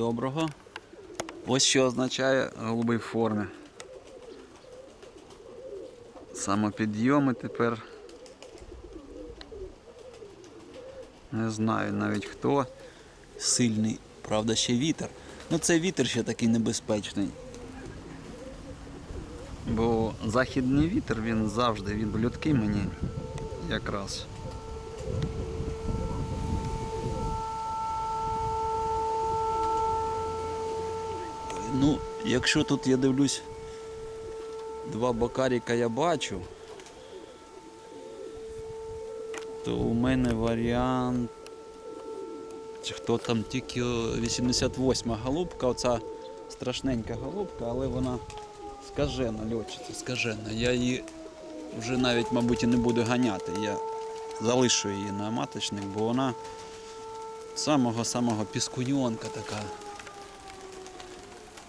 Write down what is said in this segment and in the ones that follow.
доброго. Ось що означає голубий формі. Самопідйоми тепер. Не знаю навіть хто. Сильний, правда, ще вітер. Ну цей вітер ще такий небезпечний. Бо західний вітер він завжди він блюдкий мені якраз. Ну, якщо тут я дивлюсь, два бокаріка я бачу, то у мене варіант. Хто там тільки 88 голубка, оця страшненька голубка, але вона скажена льотчиця, скажена. Я її вже навіть, мабуть, і не буду ганяти. Я залишу її на маточник, бо вона самого-самого піскуньонка така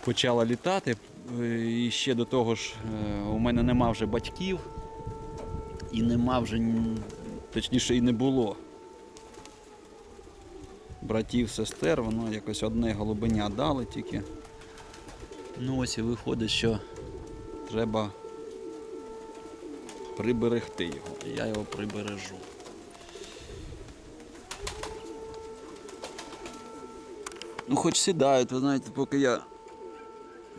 почала літати. Е, І ще до того ж, е, у мене нема вже батьків, і нема вже, точніше, і не було. Братів, сестер, воно якось одне голубеня дали тільки. Ну ось і виходить, що треба приберегти його. Я його прибережу. Ну хоч сідають, ви знаєте, поки я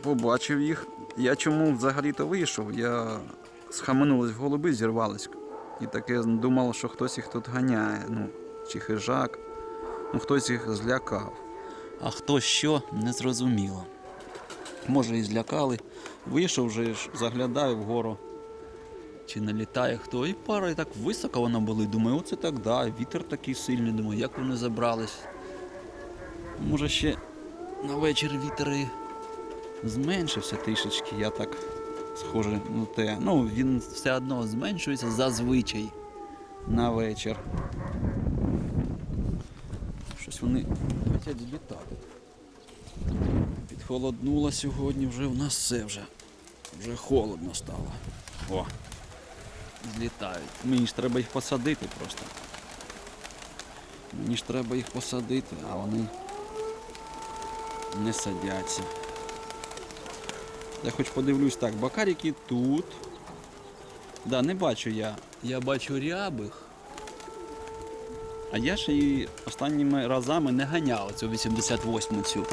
побачив їх. Я чому взагалі-то вийшов? Я схаменулись в голуби, зірвались. І таке думав, що хтось їх тут ганяє. Ну, чи хижак. Ну, хтось їх злякав. А хто що, не зрозуміло. Може і злякали. Вийшов вже заглядаю вгору. Чи не літає хто. І пара і так високо вона були. Думаю, оце так, да, вітер такий сильний. Думаю, як вони забрались. Може ще на вечір вітер і зменшився трішечки, я так схоже на те. Ну, він все одно зменшується зазвичай на вечір. Щось вони хочуть злітати. Підхолоднуло сьогодні, вже в нас все вже. Вже холодно стало. О! Злітають. Мені ж треба їх посадити просто. Мені ж треба їх посадити, а вони не садяться. Я хоч подивлюсь так, бакарики тут. Да, не бачу я. Я бачу рябих. А я ж її останніми разами не ганяв цю 88 цю.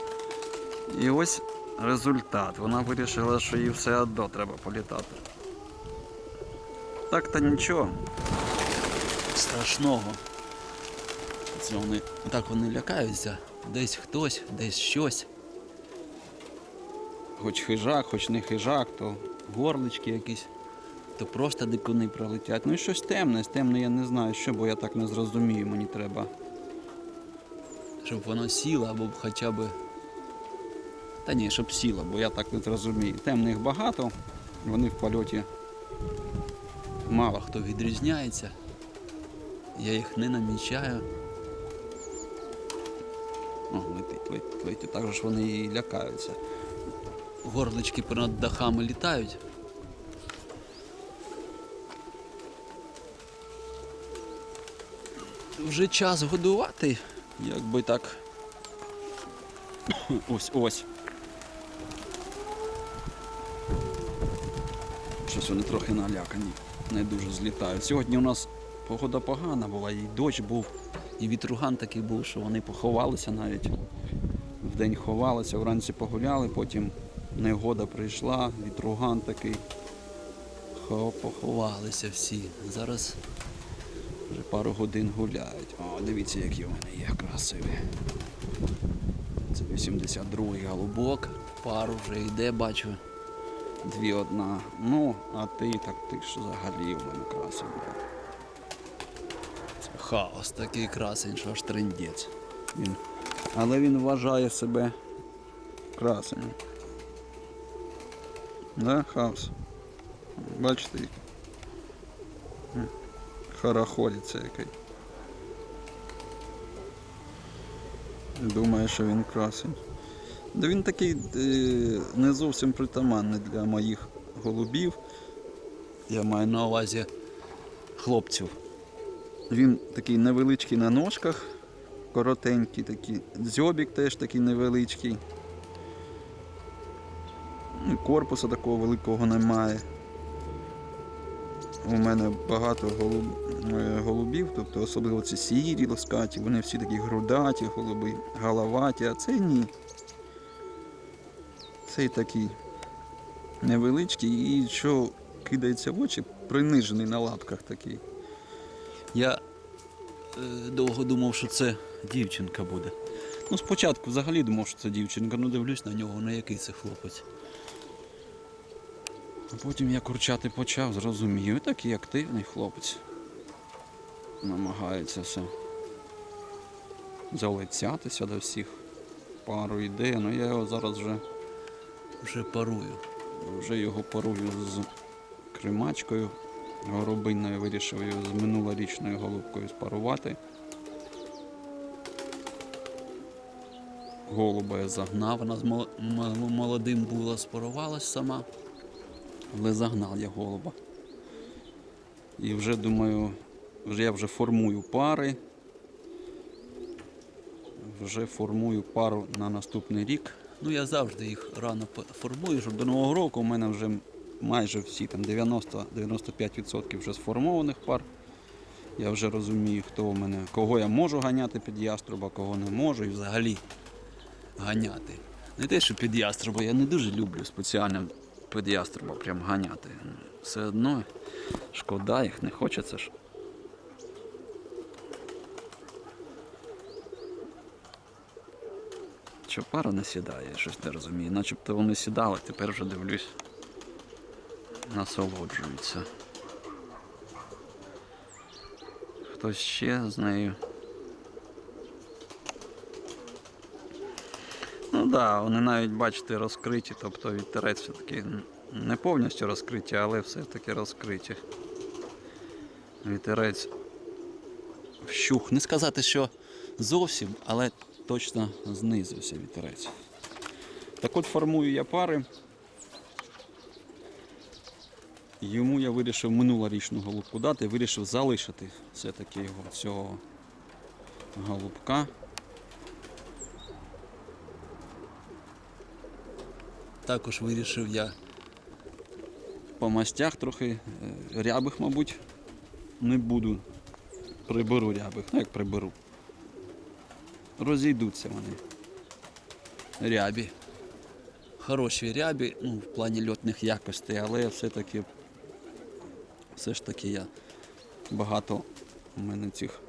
І ось результат. Вона вирішила, що їй все одно треба політати. Так то нічого. Страшного. Це вони, так вони лякаються. Десь хтось, десь щось. Хоч хижак, хоч не хижак, то горлички якісь, то просто дикуни пролетять. Ну і щось темне, темне я не знаю що, бо я так не зрозумію, мені треба. Щоб воно сіло або хоча б. Та ні, щоб сіло, бо я так не зрозумію. Темних багато, вони в польоті мало хто відрізняється. Я їх не намічаю. О, летить, летить, летить. Також вони і лякаються. Горлички понад дахами літають. Вже час годувати, якби так. Ось ось. Щось вони трохи налякані, не дуже злітають. Сьогодні у нас погода погана була, і дощ був, і вітруган такий був, що вони поховалися навіть. Вдень ховалися, вранці погуляли, потім негода прийшла, вітруган такий. Поховалися всі. Зараз вже пару годин гуляють. О, дивіться, які в мене є красиві. Це 82-й голубок. Пару вже йде, бачу. Дві одна. Ну, а ти так ти ж взагалі в мене красень. Це хаос такий красень, що аж трендець. Він. Але він вважає себе красенем. Да, хаос. Бачите? М, який. Думає, що він красень. Да він такий е, не зовсім притаманний для моїх голубів. Я маю на увазі хлопців. Він такий невеличкий на ножках, коротенькі такі. Дзьобік теж такий невеличкий. Ну, Корпусу такого великого немає. У мене багато голуб... е, голубів, тобто особливо ці сірі лоскаті, вони всі такі грудаті голуби, головаті, а це ні. Цей такий невеличкий і що кидається в очі, принижений на лапках такий. Я е, довго думав, що це дівчинка буде. Ну, спочатку взагалі думав, що це дівчинка, ну дивлюсь на нього, на який це хлопець. А потім я курчати почав, зрозумів. Такий активний хлопець. Намагається все залицятися до всіх. Пару йде, ну я його зараз вже, вже парую. Вже його парую з кримачкою горобинною, вирішив його з минулорічною голубкою спарувати. Голуба я загнав, вона з молодим була, спарувалась сама. Але загнав я голуба. І вже думаю, вже я вже формую пари. Вже формую пару на наступний рік. Ну я завжди їх рано формую, щоб до Нового року у мене вже майже всі там 90-95% вже сформованих пар. Я вже розумію, хто у мене, кого я можу ганяти під яструба, кого не можу і взагалі ганяти. Не те, що під яструба, я не дуже люблю спеціально під яструба прям ганяти. Все одно шкода їх, не хочеться ж. Що пара не сідає, я щось не розумію. Начебто вони сідали, тепер вже дивлюсь. Насолоджуються. Хтось ще з нею. Ну так, да, вони навіть, бачите, розкриті, тобто вітерець все-таки не повністю розкриті, але все-таки розкриті. Вітерець вщух. Не сказати, що зовсім, але точно знизився вітерець. Так от формую я пари. Йому я вирішив минулорічну голубку дати, вирішив залишити все-таки його цього голубка. Також вирішив я по мастях трохи е, рябих, мабуть, не буду. Приберу рябих, ну як приберу. Розійдуться вони. Рябі. Хороші рябі, ну, в плані льотних якостей, але все-таки все ж таки я багато у мене цих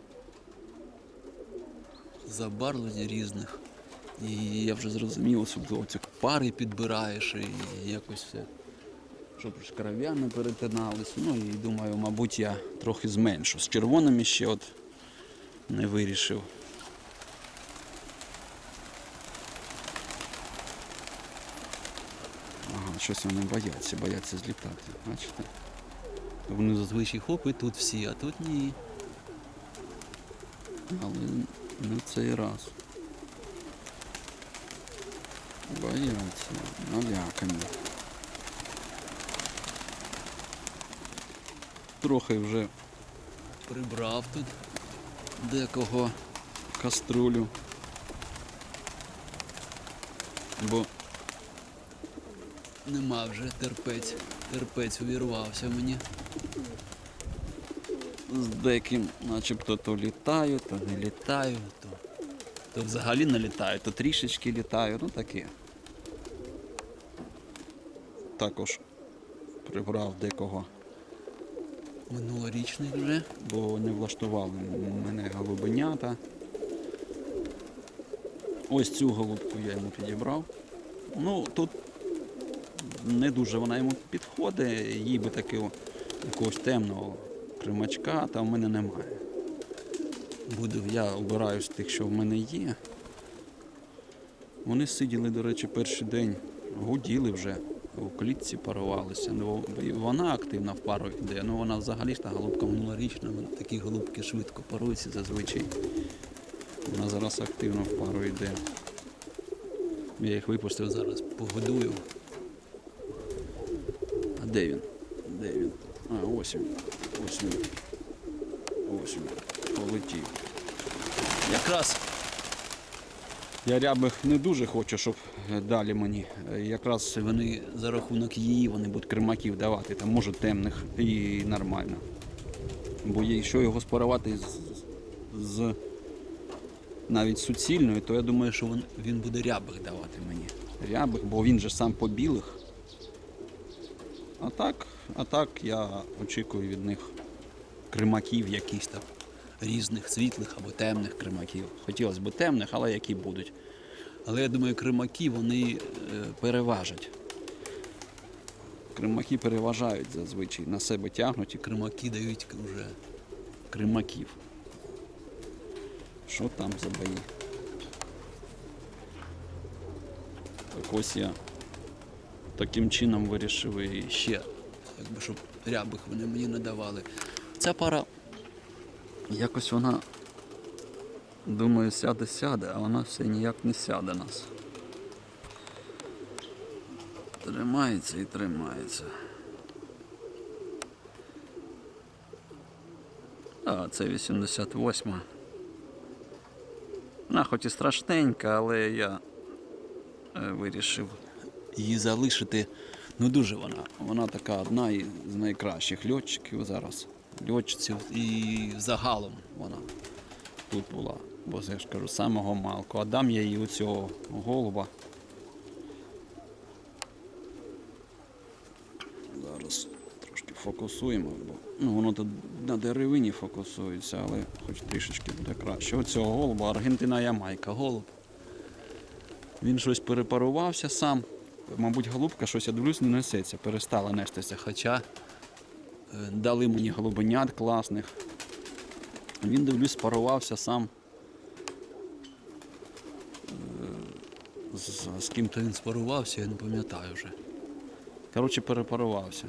забарвлень різних. І я вже зрозумів, особливо цих пари підбираєш і якось все. Щоб кров'я не перетинались. Ну і думаю, мабуть, я трохи зменшу. З червоними ще от не вирішив. Ага, щось вони бояться, бояться злітати. Бачите? Вони зазвичай хоп і тут всі, а тут ні. Але не цей раз. Бояться, налякані. Трохи вже прибрав тут декого каструлю. Бо нема вже терпець. Терпець увірвався мені. З деяким начебто то літаю, то не літаю, то, то взагалі не літаю, то трішечки літаю, ну таке. Також прибрав декого минулорічний вже, бо не влаштували мене голубенята. Ось цю голубку я йому підібрав. Ну, тут не дуже вона йому підходить, їй би такого якогось темного кримачка, та в мене немає. Буду, я обираю з тих, що в мене є. Вони сиділи, до речі, перший день, гуділи вже, у клітці парувалися. Ну, вона активна в пару йде, ну вона взагалі ж та голубка минулорічна, такі голубки швидко паруються зазвичай. Вона зараз активно в пару йде. Я їх випустив зараз, погодую. А де він? Де він? А, ось він. Ось він. Ось він. Полетів. Якраз Я рябих не дуже хочу, щоб е, далі мені. Е, Якраз вони за рахунок її вони будуть кримаків давати, там може темних і нормально. Бо якщо його спарувати з, з навіть суцільною, то я думаю, що він, він буде рябих давати мені. Рябих, бо він же сам по білих. А так, а так я очікую від них кримаків якісь там різних світлих або темних кримаків. Хотілося б темних, але які будуть. Але я думаю, кримаки вони е, переважать. Кримаки переважають зазвичай, на себе тягнуть і кримаки дають вже кримаків. Що там за бої? Так ось я таким чином вирішив і ще, якби, щоб рябих вони мені не давали. Ця пара якось вона, думаю, сяде, сяде, а вона все ніяк не сяде нас. Тримається і тримається. А, це 88. Вона хоч і страшненька, але я е, вирішив її залишити. Ну дуже вона. Вона така одна із найкращих льотчиків зараз. Льотчиців і загалом вона тут була. Бо я ж кажу, самого малку. А дам я їй у цього голуба. Зараз трошки фокусуємо, бо ну, воно тут на деревині фокусується, але хоч трішечки буде краще. Оцього голуба Аргентина Ямайка. Голуб. Він щось перепарувався сам. Мабуть, голубка щось я дивлюсь, не несеться, перестала нестися. Хоча дали мені голубенят класних. Він дивлюсь, спарувався сам. Е, З, з ким-то він спарувався, я не пам'ятаю вже. Коротше, перепарувався.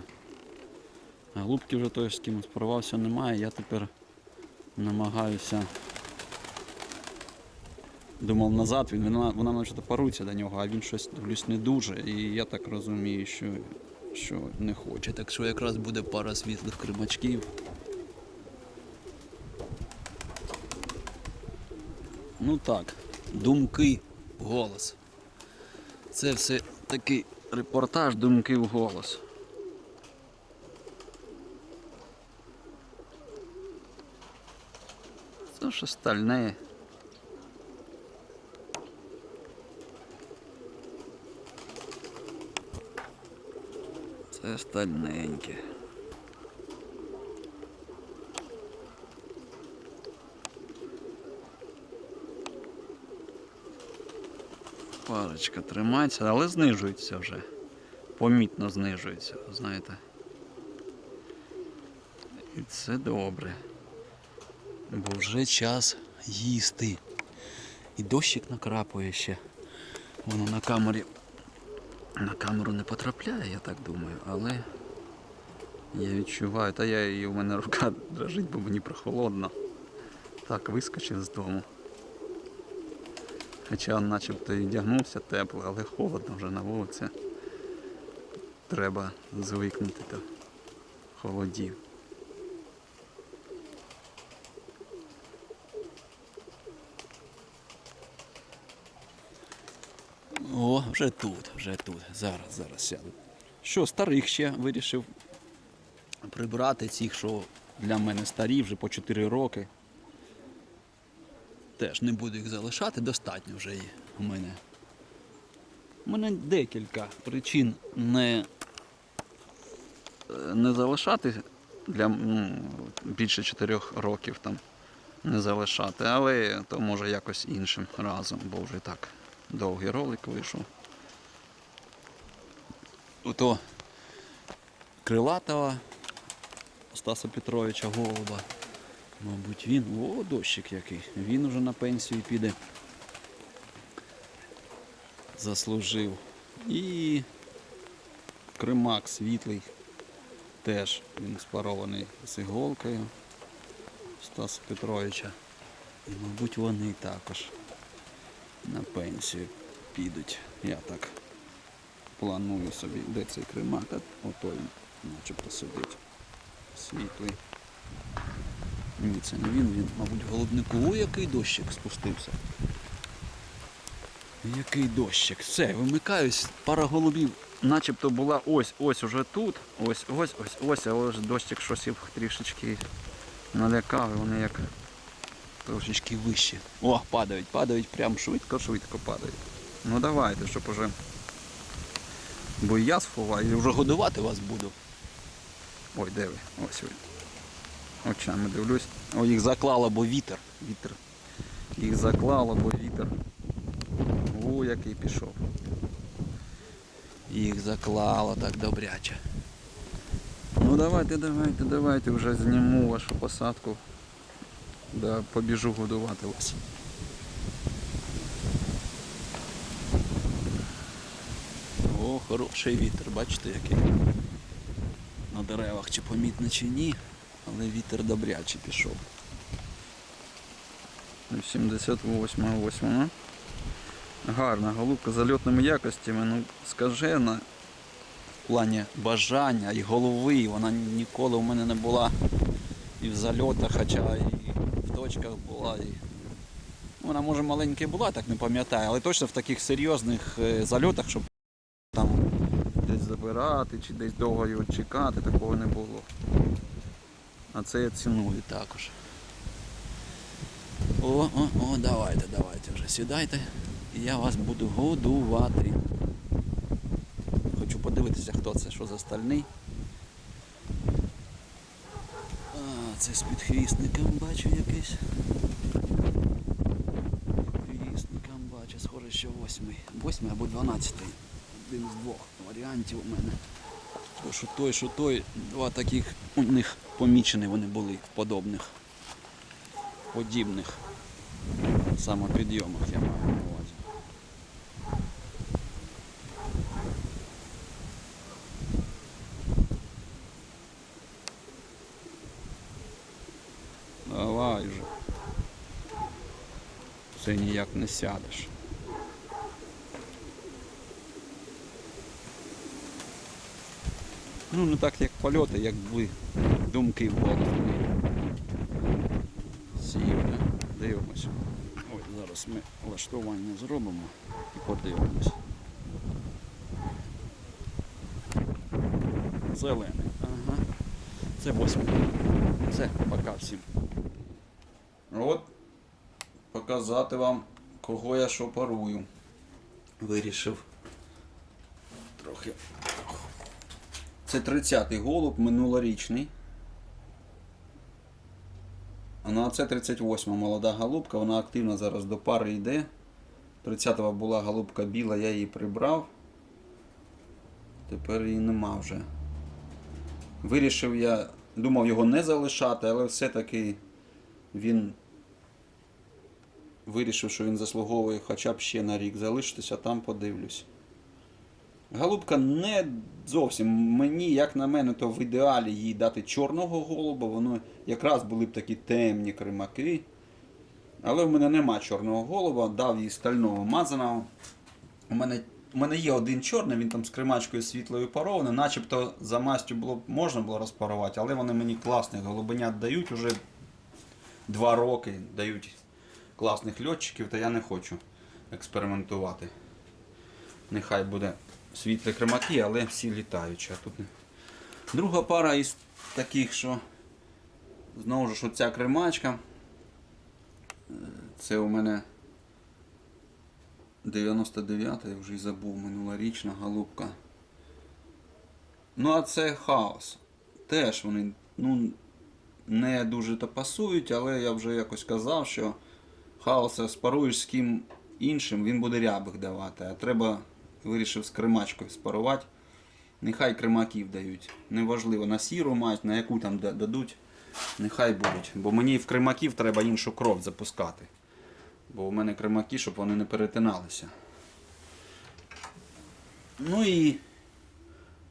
А вже той, з ким спарувався, немає. Я тепер намагаюся. Думав назад, він, вона, вона наче парується до нього, а він щось дивлюсь не дуже. І я так розумію, що, що не хоче. Так що якраз буде пара світлих кримачків. Ну так, думки в голос. Це все такий репортаж думки в голос. Це ж остальне. Це стальненьке. Парочка тримається, але знижується вже. Помітно знижується, знаєте. І це добре. Бо вже час їсти. І дощик накрапує ще. Воно на камері на камеру не потрапляє, я так думаю, але я відчуваю, та я і у мене рука дрожить, бо мені прохолодно. Так, вискочив з дому. Хоча начебто і вдягнувся тепло, але холодно вже на вулиці. Треба звикнути до холодів. О, вже тут, вже тут. Зараз, зараз сяду. Що, старих ще вирішив прибрати цих, що для мене старі, вже по 4 роки. Теж не буду їх залишати, достатньо вже є у мене. У мене декілька причин не, е, не залишати для більше 4 років там не залишати, але то може якось іншим разом, бо вже так довгий ролик вийшов. Ото крилатого Стаса Петровича Голуба. Мабуть, він. О, дощик який. Він уже на пенсію піде. Заслужив. І кримак світлий. Теж він спарований з іголкою Стаса Петровича. І, мабуть, вони також на пенсію підуть. Я так планую собі. Де цей кримак? А Ото він начебто сидить. Світлий. Ні, це не він, він, мабуть, голубнику. О, який дощик спустився. Який дощик. Все, вимикаюсь, пара голубів. Начебто була ось, ось уже тут. Ось, ось, ось, дощик щось трішечки налякав, вони як трошечки вище. О, падають, падають, прям швидко-швидко падають. Ну давайте, щоб уже. Бо я сховаю, і вже годувати вас буду. Ой, де ви? Ось ви. Очами дивлюсь. О, їх заклало, бо вітер. Вітер. Їх заклало, бо вітер. О, який пішов. Їх заклало так добряче. Ну давайте, давайте, давайте вже зніму вашу посадку. Да, побіжу годувати вас. О, хороший вітер, бачите який. На деревах чи помітно чи ні, але вітер добряче пішов. 78 ось вона. Гарна голубка з зальотними якостями, ну скажена в плані бажання і голови. Вона ніколи у мене не була і в зальотах, хоча і в точках була. І... Вона може маленька була, так не пам'ятаю, але точно в таких серйозних е, зальотах, щоб десь забирати чи десь довго його чекати, такого не було. А це я ціную також. О, о, о, давайте, давайте вже сідайте. І я вас буду годувати. Хочу подивитися, хто це, що за стальний. А, це з підхвістником бачу якийсь. Підхвістником бачу, схоже, що восьмий. Восьмий або дванадцятий. Один з двох варіантів у мене. То, що той, що той, два таких у них помічені вони були подобних. Подібних самопідйомах я маю на увазі. Давай же. Це ніяк не сядеш. Ну, не так як польоти, як ви думки в голові. Да? Дивимося. Ой, зараз ми влаштування зробимо і подивимось. Зелений. Ага. Це восьмий. Все, пока всім. От показати вам, кого я що парую. Вирішив трохи. Це 30-й голуб минулорічний. Ну, а це 38 молода голубка, вона активно зараз до пари йде. 30-го була голубка біла, я її прибрав. Тепер її нема вже. Вирішив я, думав його не залишати, але все-таки він вирішив, що він заслуговує хоча б ще на рік залишитися, там подивлюсь. Голубка не зовсім мені, як на мене, то в ідеалі їй дати чорного голуба, воно якраз були б такі темні кримаки. Але в мене нема чорного голуба, дав їй стального мазаного. У мене, у мене є один чорний, він там з кримачкою світлою парований, начебто за мастю було, можна було розпарувати, але вони мені класних голубенят дають уже два роки, дають класних льотчиків, та я не хочу експериментувати. Нехай буде світлі кримаки, але всі літаючі. А тут... Друга пара із таких, що знову ж оця кримачка. Е, Це у мене 99 я вже й забув минулорічна голубка. Ну, а це хаос. Теж вони ну, не дуже то пасують, але я вже якось казав, що хаоса спаруєш з ким іншим, він буде рябих давати. А треба, вирішив з кримачкою спарувати. Нехай кримаків дають. Неважливо, на сіру мать, на яку там дадуть, нехай будуть. Бо мені в кримаків треба іншу кров запускати. Бо у мене кримаки, щоб вони не перетиналися. Ну і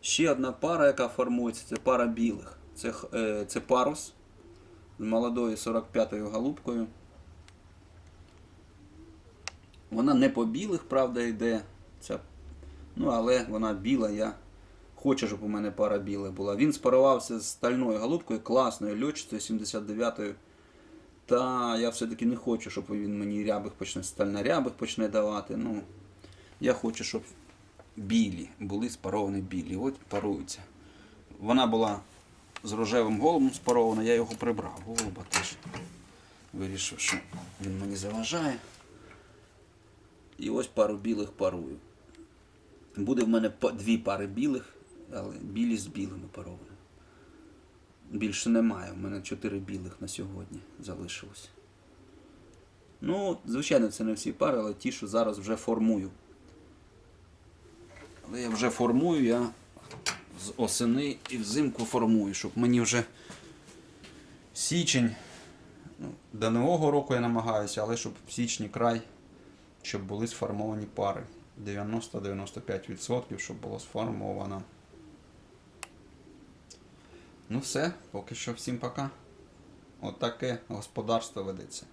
ще одна пара, яка формується, це пара білих. Це, е, це парус з молодою 45-ю голубкою. Вона не по білих, правда, йде. Ця, ну, але вона біла, я хочу, щоб у мене пара біла була. Він спарувався з стальною голубкою, класною льотчицею 79-ю. Та я все-таки не хочу, щоб він мені рябих почне, стальна рябих почне давати. Ну, Я хочу, щоб білі були спаровані білі. От паруються. Вона була з рожевим голубом спарована, я його прибрав. Голуба теж вирішив, що він мені заважає. І ось пару білих парую. Буде в мене дві пари білих, але білі з білими паровані. Більше немає. У мене чотири білих на сьогодні залишилось. Ну, звичайно, це не всі пари, але ті, що зараз вже формую. Але я вже формую, я з осени і взимку формую, щоб мені вже січень. Ну, до нового року я намагаюся, але щоб в січні край, щоб були сформовані пари. 90-95%, щоб було сформовано. Ну все, поки що всім пока. Отаке господарство ведеться.